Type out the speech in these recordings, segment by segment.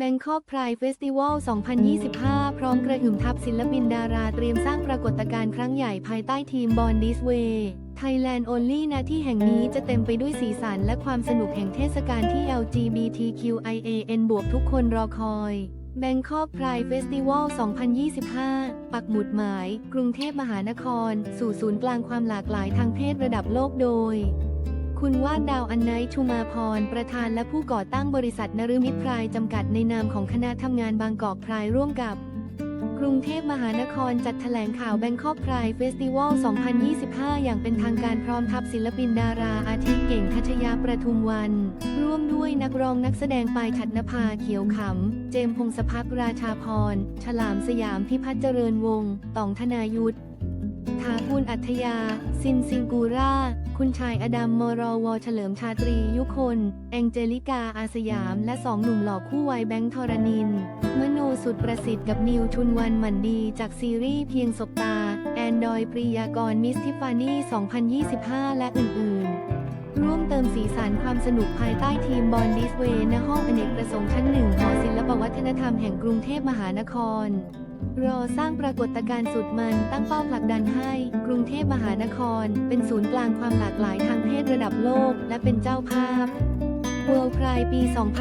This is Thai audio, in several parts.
Bangkok Pride Festival 2025 พร้อมกระหึ่มทัพศิลปินดาราเตรียมสร้างปรากฏการณ์ครั้งใหญ่ภายใต้ทีม Born This Way Thailand Only ณที่แห่งนี้จะเต็มไปด้วยสีสันและความสนุกแห่งเทศกาลที่ LGBTQIAN บวกทุกคนรอคอย Bangkok Pride Festival 2025 ปักหมุดหมาย กรุงเทพมหานคร สู่ศูนย์กลางความหลากหลายทางเพศระดับโลกโดย คุณวาดดาวอันไนชุมาพร ประธานและผู้ก่อตั้งบริษัทนฤมิตพรายจำกัดในนามของคณะทำงานบางกอกพรายร่วมกับ กรุงเทพมหานครจัดแถลงข่าว Bangkok Pride Festival 2025 อย่างเป็นทางการพร้อมทัพศิลปินดาราอาทิเก่งทัชยาประทุมวัน ร่วมด้วยนักร้องนักแสดงปายฉัดนภาเขียวขำ เจมพงศพักราชาพร ฉลามสยามพิพัฒน์เจริญวงศ์ต่องธนายุทธ ทาคุณอัธยา ซินซิงกูรา คุณชายอดัมมรวเฉลิมชาตรียุคน แองเจลิกาอาสยาม และสองหนุ่มหล่อคู่วัยแบงค์ทรนิน มโนสุดประสิทธิ์กับนิวชุนวันหมันดีจากซีรีส์เพียงสบตา แอนดอยปรียากรมิสทิฟานี่ 2025 และอื่นๆร่วมเติมสีสันความสนุกภายใต้ทีมบอลดิสเวย์ณห้องอเนกประสงค์ชั้นหนึ่งหอศิลปวัฒนธรรมแห่งกรุงเทพมหานคร รอสร้างปรากฏการณ์สุดมันตั้งเป้าผลักดันให้ กรุงเทพมหานคร เป็นศูนย์กลางความหลากหลายทางเพศระดับโลก และเป็นเจ้าภาพ World Pride ปี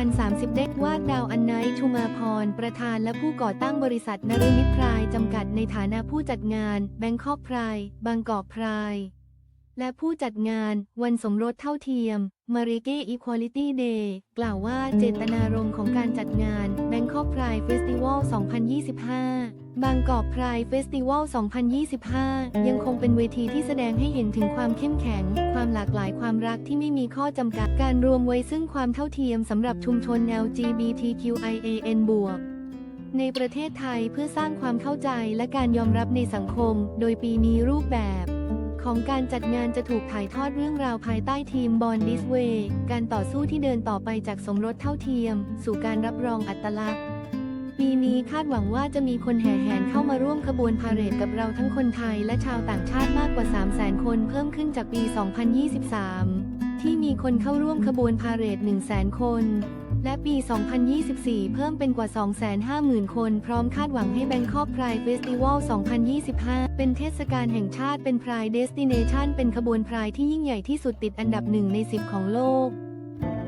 2030 ได้วาดดาวอันไนท์ชุมาพร ประธานและผู้ก่อตั้งบริษัทนฤมิตพรายจำกัดในฐานะผู้จัดงาน Bangkok Pride บางกอกพรายและผู้จัดงานวันสมรสเท่าเทียม m a r i g e Equality Day กล่าวว่าเจตนารมณ์ของการจัดงาน Bangkok Pride Festival 2025 บางกอก Pride Festival 2025 ยังคงเป็นเวทีที่แสดงให้เห็นถึงความเข้มแข็ง ความหลากหลายความรักที่ไม่มีข้อจำกัด การรวมไว้ซึ่งความเท่าเทียมสำหรับชุมชน LGBTQIAN บวกในประเทศไทยเพื่อสร้างความเข้าใจและการยอมรับในสังคม โดยปีนี้รูปแบบ ของการจัดงานจะถูกถ่ายทอดเรื่องราวภายใต้ทีม Born This Way การต่อสู้ที่เดินต่อไปจากสมรสเท่าเทียม สู่การรับรองอัตลักษณ์ ปีนี้คาดหวังว่าจะมีคนแห่แหนเข้ามาร่วมขบวนพาเหรดกับเราทั้งคนไทยและชาวต่างชาติมากกว่า 3 0 0 0 0 0 คนเพิ่มขึ้นจากปี 2023 ที่มีคนเข้าร่วมขบวนพาเหรด1 0 0 0 0 0 คน และปี 2024 เพิ่มเป็นกว่า 250,000 คน พร้อมคาดหวังให้ Bangkok Pride Festival 2025 เป็นเทศกาลแห่งชาติเป็น Pride Destination เป็นขบวนพรายที่ยิ่งใหญ่ที่สุดติดอันดับหนึ่งใน 10 ของโลก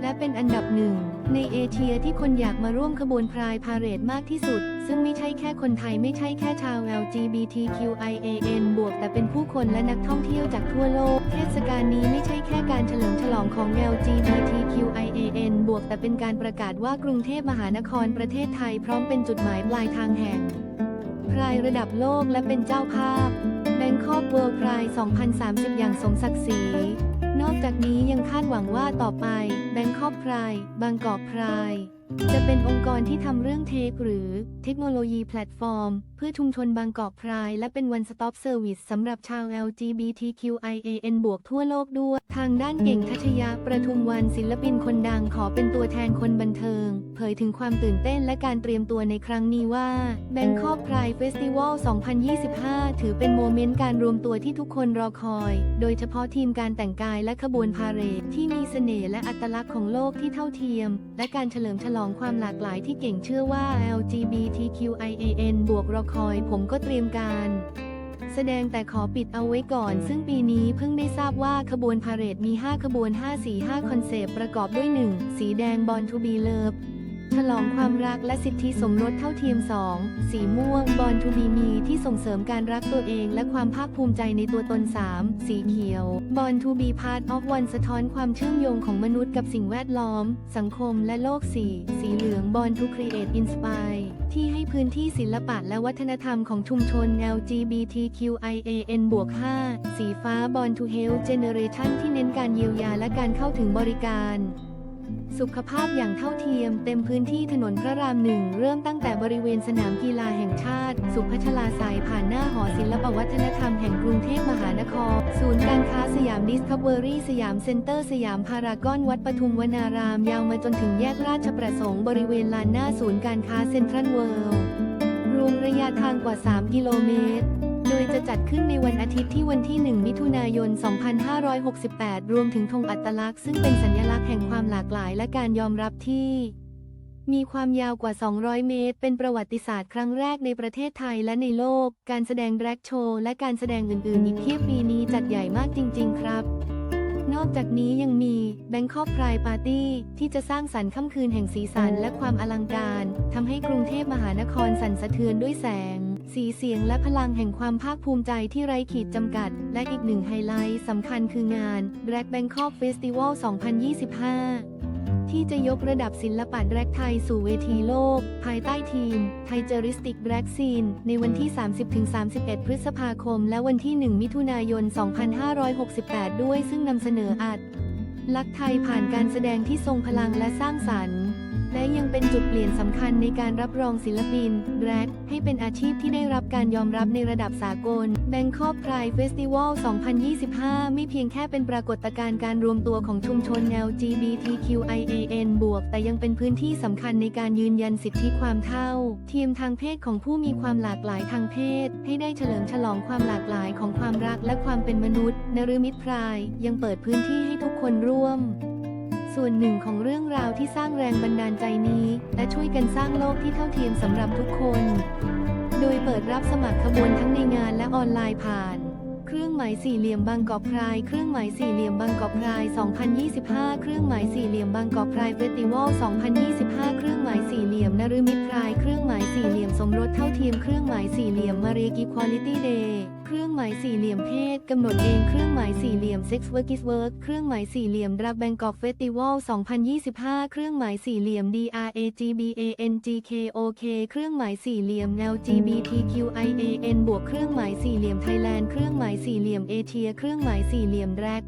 และเป็นอันดับหนึ่ง ในเอเชียที่คนอยากมาร่วมขบวนพรายพาเหรดมากที่สุด ซึ่งไม่ใช่แค่คนไทยไม่ใช่แค่ชาว LGBTQIAN บวก แต่เป็นผู้คนและนักท่องเที่ยวจากทั่วโลก เทศกาลนี้ไม่ใช่แค่การเฉลิมฉลองของ LGBTQIAN บวก แต่เป็นการประกาศว่ากรุงเทพมหานครประเทศไทยพร้อมเป็นจุดหมายปลายทางแห่งพรายระดับโลกและเป็นเจ้าภาพ Bangkok World Pride 2030 อย่างสมศักดิ์ศรี นอกจากนี้ยังคาดหวังว่าต่อไปแบงคอกพรายบางกอกพรายจะเป็นองค์กรที่ทำเรื่องเทคหรือเทคโนโลยีแพลตฟอร์ม เพื่อชุมชนบางกอกพราย และเป็น One Stop Service สำหรับชาว LGBTQIAN บวกทั่วโลกด้วย ทางด้านเก่งทัชยาประทุมวันศิลปินคนดังขอเป็นตัวแทนคนบันเทิง เผยถึงความตื่นเต้นและการเตรียมตัวในครั้งนี้ว่า Bangkok Pride Festival 2025 ถือเป็นโมเมนต์การรวมตัวที่ทุกคนรอคอย โดยเฉพาะทีมการแต่งกายและขบวนพาเหรดที่มีเสน่ห์และอัตลักษณ์ของโลกที่เท่าเทียม และการเฉลิมฉลองลองความหลากหลายที่เก่งเชื่อว่า LGBTQIAN บวกรอคอย ผมก็เตรียมการแสดงแต่ขอปิดเอาไว้ก่อน ซึ่งปีนี้เพิ่งได้ทราบว่าขบวนพาเหรดมี 5 ขบวน5สี5คอนเซปต์ประกอบด้วย 1 สีแดงบอลทูบีเลิฟ ฉลองความรักและสิทธิสมรสเท่าเทียม 2 สีม่วง Born to be me ที่ส่งเสริมการรักตัวเองและความภาคภูมิใจในตัวตน 3 สีเขียว Born to be part of one สะท้อนความเชื่อมโยงของมนุษย์กับสิ่งแวดล้อม สังคมและโลก 4 สีเหลือง Born to create inspire ที่ให้พื้นที่ศิลปะและวัฒนธรรมของชุมชน LGBTQIAN บวก5สีฟ้า Born to Health Generation ที่เน้นการเยียวยาและการเข้าถึงบริการ สุขภาพอย่างเท่าเทียมเต็มพื้นที่ถนนพระรามหนึ่งเริ่มตั้งแต่บริเวณสนามกีฬาแห่งชาติ สุพัชลาสายผ่านหน้าหอศิลปวัฒนธรรมแห่งกรุงเทพมหานคร ศูนย์การค้าสยามดิสคัฟเวอรี่สยามเซ็นเตอร์สยามพารากอนวัดปทุมวนาราม ยาวมาจนถึงแยกราชประสงค์บริเวณลานหน้าศูนย์การค้าเซ็นทรัลเวิลด์รวมระยะทางกว่า 3 กิโลเมตร ยจะจัดขึ้นในวันอาทิตย์ที่วันที่ 1 มิถุนายน 2568 รวมถึงธงอัตลักษณ์ซึ่งเป็นสัญลักษณ์แห่งความหลากหลายและการยอมรับที่ มีความยาวกว่า 200 เมตร เป็นประวัติศาสตร์ครั้งแรกในประเทศไทยและในโลก การแสดงแร็กโชว์และการแสดงอื่นๆ อีกเพียบปีนี้จัดใหญ่มากจริง ๆ ครับนอกจากนี้ยังมี Bangkok Pride Party ที่จะสร้างสรรค์ค่ำคืนแห่งสีสันและความอลังการ ทำให้กรุงเทพมหานครสั่นสะเทือนด้วยแสง สีเสียงและพลังแห่งความภาคภูมิใจที่ไร้ขีดจำกัด และอีกหนึ่งไฮไลท์สำคัญคืองาน Drag Bangkok Festival 2025 ที่จะยกระดับศิลปะแดร็กไทยสู่เวทีโลก ภายใต้ทีม ไทเจอริสติกแดร็กซีน ในวันที่ 30-31 พฤษภาคม และวันที่ 1 มิถุนายน 2568 ด้วยซึ่งนำเสนออัดลักไทยผ่านการแสดงที่ทรงพลังและสร้างสรรค์ และยังเป็นจุดเปลี่ยนสำคัญในการรับรองศิลปินแร็กให้เป็นอาชีพที่ได้รับการยอมรับในระดับสากล Bangkok Pride Festival 2025 ไม่เพียงแค่เป็นปรากฏการณ์การรวมตัวของชุมชน LGBTQIAN บวก แต่ยังเป็นพื้นที่สำคัญในการยืนยันสิทธิความเท่า เทียมทางเพศของผู้มีความหลากหลายทางเพศ ให้ได้เฉลิมฉลองความหลากหลายของความรักและความเป็นมนุษย์นฤมิตพรายยังเปิดพื้นที่ให้ทุกคนร่วม ส่วนหนึ่งของเรื่องราวที่สร้างแรงบันดาลใจนี้ และช่วยกันสร้างโลกที่เท่าเทียมสำหรับทุกคน โดยเปิดรับสมัครขบวนทั้งในงานและออนไลน์ผ่าน เครื่องหมายสี่เหลี่ยมบางกอกพราย เครื่องหมายสี่เหลี่ยมบางกอกพราย 2025 เครื่องหมายสี่เหลี่ยมบางกอกพรายเฟสติวัล 2025 ฤมิตพรายเครื่องหมายสี่เหลี่ยมสมรสเท่าเทียมเครื่องหมายสี่เหลี่ยมมาเรียกีควอลิตี้เดย์เครื่องหมายสี่เหลี่ยมเพศกำหนดเองเครื่องหมายสี่เหลี่ยม Sex Work is Work เครื่องหมายสี่เหลี่ยมรับแบงกอกเฟสติวัล2025 เครื่องหมายสี่เหลี่ยม DRAGBANGKOK เครื่องหมายสี่เหลี่ยม LGBTQIAN บวกเครื่องหมายสี่เหลี่ยมไทยแลนด์เครื่องหมายสี่เหลี่ยมเอเชียเครื่องหมายสี่เหลี่ยมแร็ก